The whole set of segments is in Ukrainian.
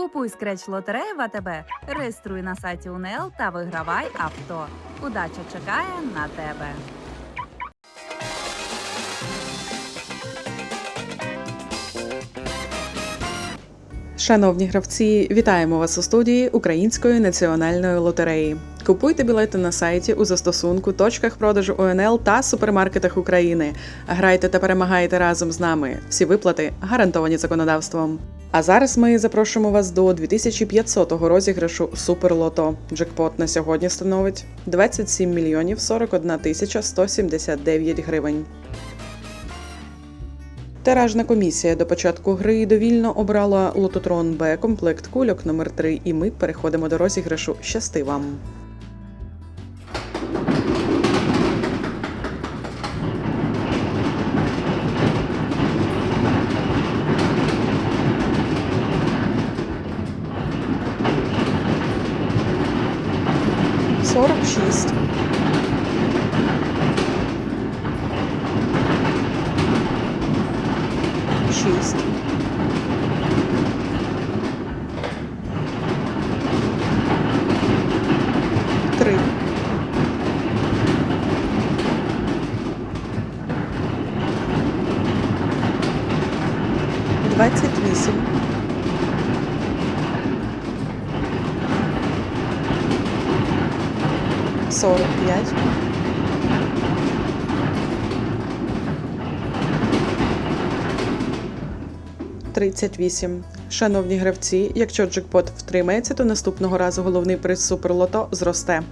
Купуй скреч лотереї в АТБ, реєструй на сайті УНЛ та вигравай авто. Удача чекає на тебе. Шановні гравці, вітаємо вас у студії Української національної лотереї. Купуйте білети на сайті у застосунку, точках продажу ОНЛ та супермаркетах України. Грайте та перемагайте разом з нами. Всі виплати гарантовані законодавством. А зараз ми запрошуємо вас до 2500-го розіграшу Суперлото. Джекпот на сьогодні становить 27 мільйонів 41 тисяча 179 гривень. Тиражна комісія до початку гри довільно обрала лототрон Б комплект кульок номер 3 і ми переходимо до розіграшу. Щасти вам! Сорок шість. Шість. Три. Двадцять вісім. Сорок п'ять. Тридцять вісім. Шановні гравці, якщо джекпот втримається, то наступного разу головний приз суперлото зросте.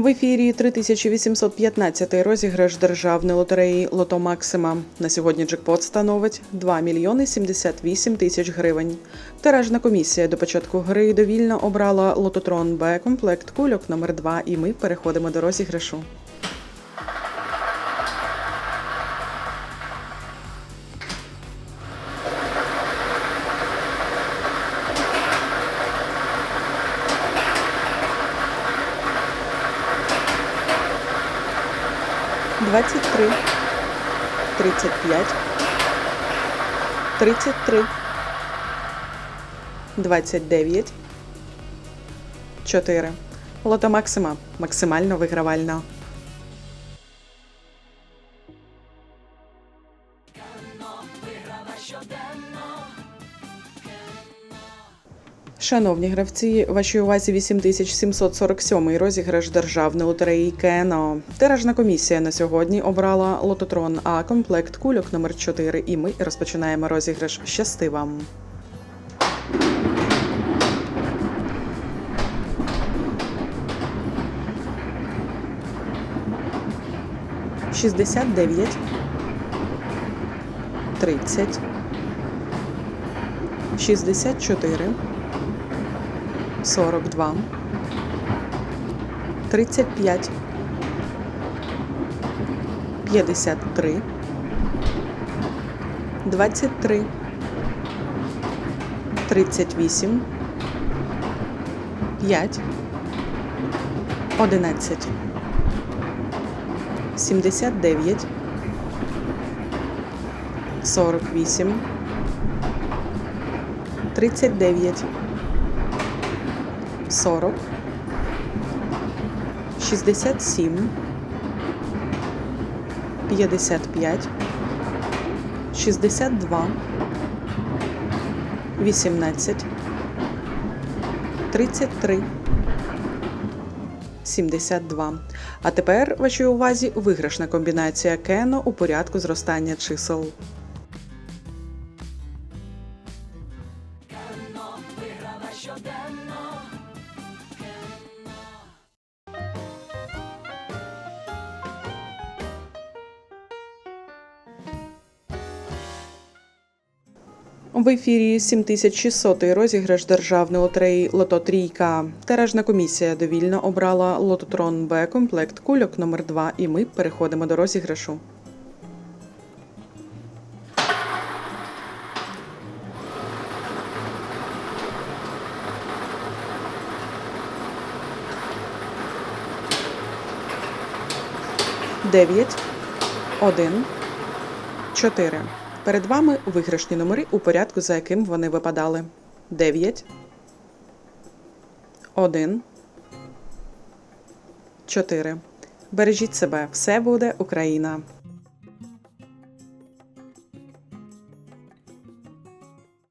В ефірі 3815 розіграш державної лотереї Лото Максима. На сьогодні джекпот становить 2 мільйони 78 тисяч гривень. Тиражна комісія до початку гри довільно обрала лототрон Б комплект кульок номер 2 і ми переходимо до розіграшу. Двадцять три, тридцять п'ять, тридцять три, двадцять дев'ять, чотири. Лото Максима максимально вигравальна. Шановні гравці, вашій увазі 8747 розіграш державної лотереї КНО. Тиражна комісія на сьогодні обрала лототрон А комплект кульок номер 4 і ми розпочинаємо розіграш. Щасти вам! Шістдесят дев'ять, тридцять, шістдесят чотири. 42, 35, 53, 23, 38, 5, 11, 79, 48, 39, 40, 67, 55, 62, 18, 33, 72. А тепер вашій увазі виграшна комбінація кено у порядку зростання чисел. В ефірі 7600 розіграш державної лотереї Лото Трійка. Тиражна комісія довільно обрала лототрон Б комплект кульок номер 2 і ми переходимо до розіграшу. 9, 1, 4. Перед вами виграшні номери у порядку, за яким вони випадали. 9, 1, 4. Бережіть себе, все буде Україна!